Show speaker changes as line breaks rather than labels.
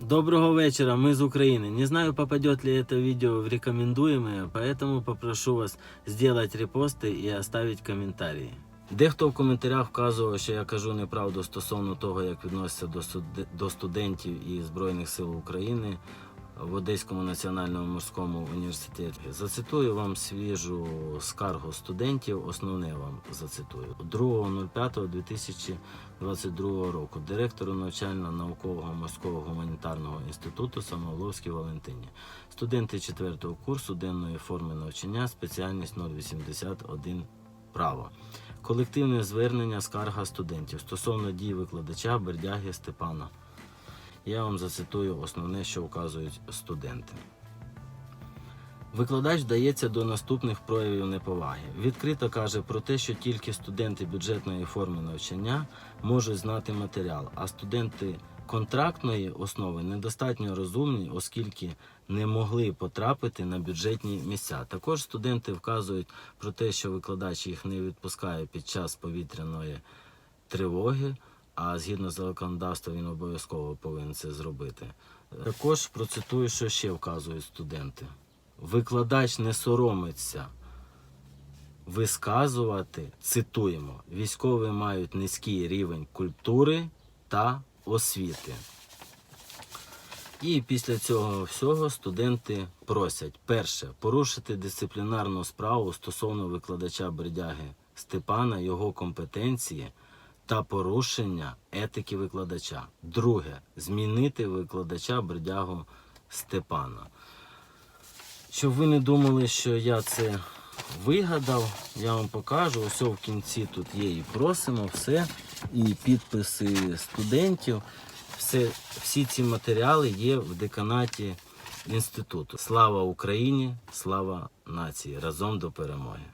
Доброго вечера, мы из Украины. Не знаю, попадет ли это видео в рекомендуемые, поэтому попрошу вас сделать репосты и оставить комментарии. Дехто в коментарях вказував, що я кажу неправду стосовно того, як відносяться до, суд- до студентів і Збройних сил України в Одеському національному морському університеті. Зацитую вам свіжу скаргу студентів. Основне вам зацитую 2.05.2022 року директору навчально-наукового морського гуманітарного інституту Самойловській Валентині. Студенти 4 курсу денної форми навчання, спеціальність 081 право. Колективне звернення скарга студентів стосовно дій викладача Бердяги Степана. Я вам зацитую основне, що вказують студенти. Викладач вдається до наступних проявів неповаги. Відкрито каже про те, що тільки студенти бюджетної форми навчання можуть знати матеріал, а студенти контрактної основи недостатньо розумні, оскільки не могли потрапити на бюджетні місця. Також студенти вказують про те, що викладач їх не відпускає під час повітряної тривоги, а згідно з законодавством він обов'язково повинен це зробити. Також процитую, що ще вказують студенти. Викладач не соромиться висказувати, цитуємо, військові мають низький рівень культури та освіти. І після цього всього студенти просять перше порушити дисциплінарну справу стосовно викладача Бердяги Степана, його компетенції та порушення етики викладача. Друге змінити викладача Бердягу Степана. Щоб ви не думали, що я це вигадав, я вам покажу. Ось в кінці тут є і просимо, все, і підписи студентів. Все, всі ці матеріали є в деканаті інституту. Слава Україні! Слава нації! Разом до перемоги!